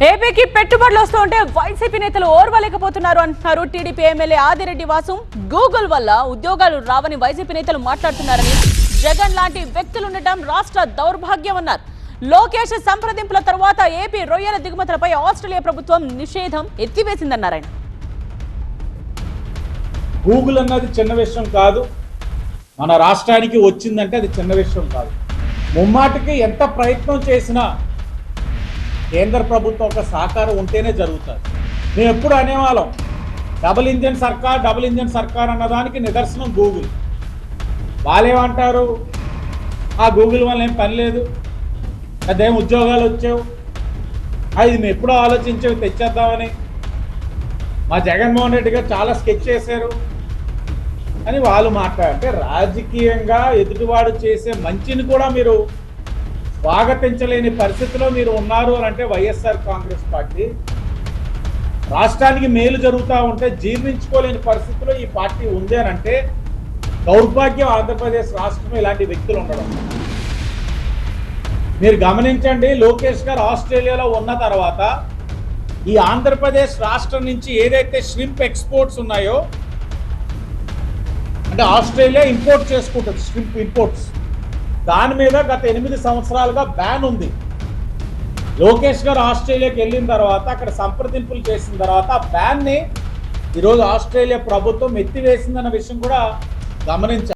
ఏపీకి పెట్టుబడులు వస్తుంటే వైసీపీ నేతలు ఓర్వలేకపోతున్నారు అంటున్నారు. TDP MLA Adireddy Vasu Google వల్ల ఉద్యోగాలు రావని వైసీపీ నేతలు మాట్లాడుతున్నారని జగన్ లాంటి వ్యక్తులు ఉండటం రాష్ట్ర దౌర్భాగ్యం అన్నారు. లోకేష్ సంప్రదింపుల తర్వాత ఏపీ రొయ్యల దిగుమతులపై ఆస్ట్రేలియా ప్రభుత్వం నిషేధం ఎత్తివేసిందన్నారాయణ గూగుల్ అన్నది చిన్న విషయం కాదు. మన రాష్ట్రానికి వచ్చిందంటే అది చిన్న విషయం కాదు. ముమ్మాటికి ఎంత ప్రయత్నం చేసినా కేంద్ర ప్రభుత్వం ఒక సహకారం ఉంటేనే జరుగుతుంది. మేము ఎప్పుడు అనేవాళ్ళం డబుల్ ఇంజన్ సర్కార్ డబుల్ ఇంజన్ సర్కార్ అన్నదానికి నిదర్శనం గూగుల్. వాళ్ళేమంటారు ఆ గూగుల్ వల్ల ఏం పని లేదు అదేం ఉద్యోగాలు వచ్చావు అది మేము ఎప్పుడో ఆలోచించేవి తెచ్చేద్దామని. మా జగన్మోహన్ రెడ్డి గారు చాలా స్కెచ్ చేశారు అని వాళ్ళు మాట్లాడితే రాజకీయంగా ఎదుటివాడు చేసే మంచిని కూడా మీరు స్వాగతించలేని పరిస్థితిలో మీరు ఉన్నారు అని అంటే వైఎస్ఆర్ కాంగ్రెస్ పార్టీ. రాష్ట్రానికి మేలు జరుగుతూ ఉంటే జీర్ణించుకోలేని పరిస్థితిలో ఈ పార్టీ ఉంది అని అంటే దౌర్భాగ్యం ఆంధ్రప్రదేశ్ రాష్ట్రంలో ఇలాంటి వ్యక్తులు ఉండడం. మీరు గమనించండి లోకేష్ గారు ఆస్ట్రేలియాలో ఉన్న తర్వాత ఈ ఆంధ్రప్రదేశ్ రాష్ట్రం నుంచి ఏదైతే ష్రింప్ ఎక్స్పోర్ట్స్ ఉన్నాయో అంటే ఆస్ట్రేలియా ఇంపోర్ట్ చేసుకుంటుంది ష్రింప్ ఇంపోర్ట్స్ దాని మీద గత ఎనిమిది సంవత్సరాలుగా బ్యాన్ ఉంది. లోకేష్ గారు ఆస్ట్రేలియాకి వెళ్ళిన తర్వాత అక్కడ సంప్రదింపులు చేసిన తర్వాత ఆ బ్యాన్ని ఈరోజు ఆస్ట్రేలియా ప్రభుత్వం ఎత్తివేసిందన్న విషయం కూడా గమనించారు